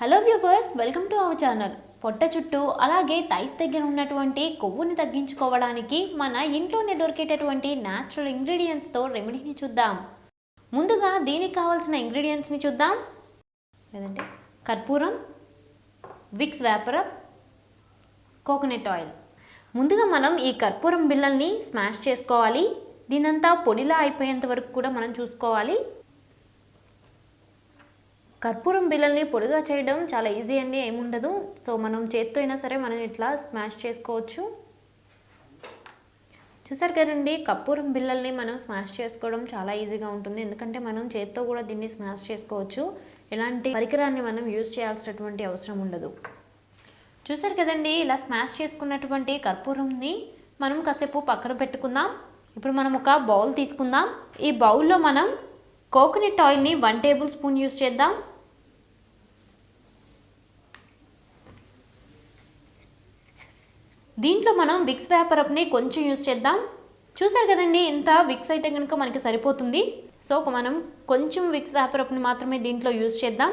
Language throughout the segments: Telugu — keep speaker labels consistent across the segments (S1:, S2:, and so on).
S1: Hello viewers welcome to our channel పొట్ట చుట్టూ అలాగే థైస్ దగ్గర ఉన్నటువంటి కొవ్వుని తగ్గించుకోవడానికి మన ఇంట్లోనే దొరికేటటువంటి న్యాచురల్ ఇంగ్రీడియంట్స్తో రెమెడీని చూద్దాం. ముందుగా దీనికి కావాల్సిన ఇంగ్రీడియంట్స్ని చూద్దాం. లేదంటే కర్పూరం విక్స్ వ్యాపరప్ కోకోనట్ ఆయిల్ ముందుగా మనం ఈ కర్పూరం బిళ్ళల్ని స్మాష్ చేసుకోవాలి. దీనంతా పొడిలా అయిపోయేంత వరకు కూడా మనం చూసుకోవాలి. కర్పూరం బిళ్ళల్ని పొడిగా చేయడం చాలా ఈజీ అండి ఏముండదు. సో మనం చేత్తో అయినా సరే మనం ఇట్లా స్మాష్ చేసుకోవచ్చు. చూసారు కదండి కర్పూరం బిళ్ళల్ని మనం స్మాష్ చేసుకోవడం చాలా ఈజీగా ఉంటుంది. ఎందుకంటే మనం చేత్తో కూడా దీన్ని స్మాష్ చేసుకోవచ్చు. ఎలాంటి పరికరాన్ని మనం యూజ్ చేయాల్సినటువంటి అవసరం ఉండదు. చూసారు కదండి ఇలా స్మాష్ చేసుకున్నటువంటి కర్పూరంని మనం కాసేపు పక్కన పెట్టుకుందాం. ఇప్పుడు మనం ఒక బౌల్ తీసుకుందాం. ఈ బౌల్లో మనం కోకోనట్ ఆయిల్ని వన్ టేబుల్ స్పూన్ యూస్ చేద్దాం. దీంట్లో మనం విక్స్ వ్యాపరప్ని కొంచెం యూస్ చేద్దాం. చూసారు కదండి ఇంత విక్స్ అయితే కనుక మనకి సరిపోతుంది. సో మనం కొంచెం విక్స్ వ్యాపరప్ని మాత్రమే దీంట్లో యూస్ చేద్దాం.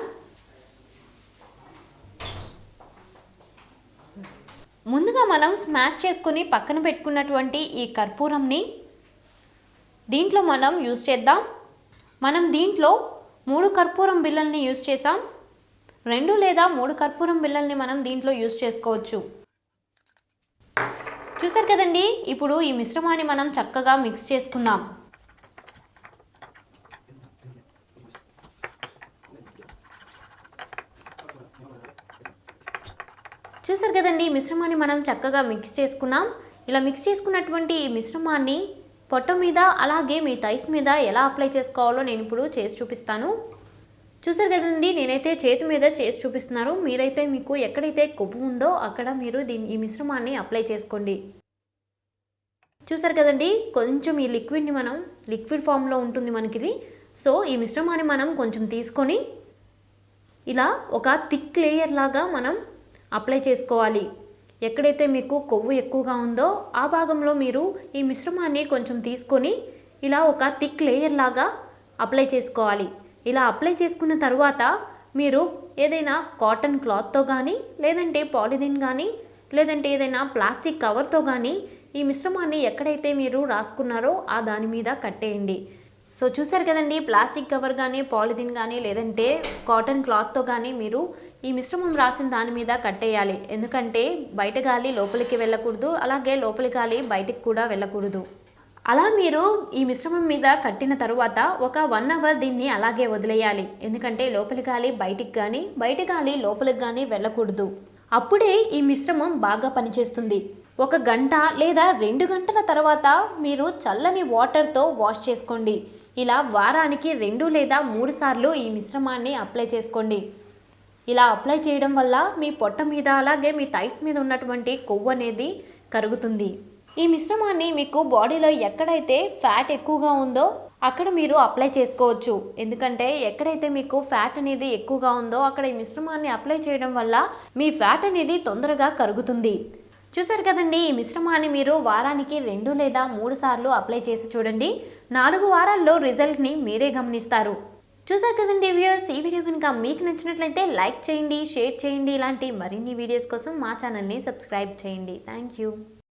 S1: ముందుగా మనం స్మాష్ చేసుకుని పక్కన పెట్టుకున్నటువంటి ఈ కర్పూరంని దీంట్లో మనం యూస్ చేద్దాం. మనం దీంట్లో మూడు కర్పూరం బిళ్ళల్ని యూస్ చేసాం రెండు లేదా మూడు కర్పూరం బిళ్ళల్ని మనం దీంట్లో యూస్ చేసుకోవచ్చు. చూసారు కదండి? ఇప్పుడు ఈ మిశ్రమాన్ని మనం చక్కగా మిక్స్ చేసుకుందాం. చూసారు కదండి? ఈ మిశ్రమాన్ని మనం చక్కగా మిక్స్ చేసుకున్నాం. ఇలా మిక్స్ చేసుకున్నటువంటి ఈ మిశ్రమాన్ని పొట్ట మీద అలాగే మీ థైస్ మీద ఎలా అప్లై చేసుకోవాలో నేను ఇప్పుడు చేసి చూపిస్తాను. చూసారు కదండి నేనైతే చేతి మీద చేసి చూపిస్తున్నారు మీరైతే మీకు ఎక్కడైతే కొవ్వు ఉందో అక్కడ మీరు దీని ఈ మిశ్రమాన్ని అప్లై చేసుకోండి. చూసారు కదండి కొంచెం ఈ లిక్విడ్ని మనం లిక్విడ్ ఫామ్లో ఉంటుంది మనకి ఇది సో ఈ మిశ్రమాన్ని మనం కొంచెం తీసుకొని ఇలా ఒక థిక్ లేయర్ లాగా మనం అప్లై చేసుకోవాలి. ఎక్కడైతే మీకు కొవ్వు ఎక్కువగా ఉందో ఆ భాగంలో మీరు ఈ మిశ్రమాన్ని కొంచెం తీసుకొని ఇలా ఒక థిక్ లేయర్ లాగా అప్లై చేసుకోవాలి. ఇలా అప్లై చేసుకున్న తర్వాత మీరు ఏదైనా కాటన్ క్లాత్తో కానీ లేదంటే పాలిథిన్ కానీ లేదంటే ఏదైనా ప్లాస్టిక్ కవర్తో కానీ ఈ మిశ్రమాన్ని ఎక్కడైతే మీరు రాసుకున్నారో ఆ దాని మీద కట్టేయండి. సో చూసారు కదండి ప్లాస్టిక్ కవర్ కానీ పాలిథిన్ కానీ లేదంటే కాటన్ క్లాత్తో కానీ మీరు ఈ మిశ్రమం రాసిన దాని మీద కట్టేయాలి. ఎందుకంటే బయట గాలి లోపలికి వెళ్ళకూడదు అలాగే లోపలి గాలి బయటికి కూడా వెళ్ళకూడదు. అలా మీరు ఈ మిశ్రమం మీద కట్టిన తరువాత ఒక వన్ అవర్ దీన్ని అలాగే వదిలేయాలి. ఎందుకంటే లోపలి గాలి బయటికి కానీ బయట గాలి లోపలికి కానీ వెళ్ళకూడదు. అప్పుడే ఈ మిశ్రమం బాగా పనిచేస్తుంది. ఒక గంట లేదా రెండు గంటల తర్వాత మీరు చల్లని వాటర్తో వాష్ చేసుకోండి. ఇలా వారానికి రెండు లేదా మూడు సార్లు ఈ మిశ్రమాన్ని అప్లై చేసుకోండి. ఇలా అప్లై చేయడం వల్ల మీ పొట్ట మీద అలాగే మీ థైస్ మీద ఉన్నటువంటి కొవ్వు అనేది కరుగుతుంది. ఈ మిశ్రమాన్ని మీకు బాడీలో ఎక్కడైతే ఫ్యాట్ ఎక్కువగా ఉందో అక్కడ మీరు అప్లై చేసుకోవచ్చు. ఎందుకంటే ఎక్కడైతే మీకు ఫ్యాట్ అనేది ఎక్కువగా ఉందో అక్కడ ఈ మిశ్రమాన్ని అప్లై చేయడం వల్ల మీ ఫ్యాట్ అనేది తొందరగా కరుగుతుంది. చూసారు కదండి ఈ మిశ్రమాన్ని మీరు వారానికి రెండు లేదా మూడు సార్లు అప్లై చేసి చూడండి. నాలుగు వారాల్లో రిజల్ట్ని మీరే గమనిస్తారు. చూసారు కదండి వ్యూయర్స్ ఈ వీడియో కనుక మీకు నచ్చినట్లయితే లైక్ చేయండి షేర్ చేయండి. ఇలాంటి మరిన్ని వీడియోస్ కోసం మా ఛానల్ని సబ్స్క్రైబ్ చేయండి. Thank you.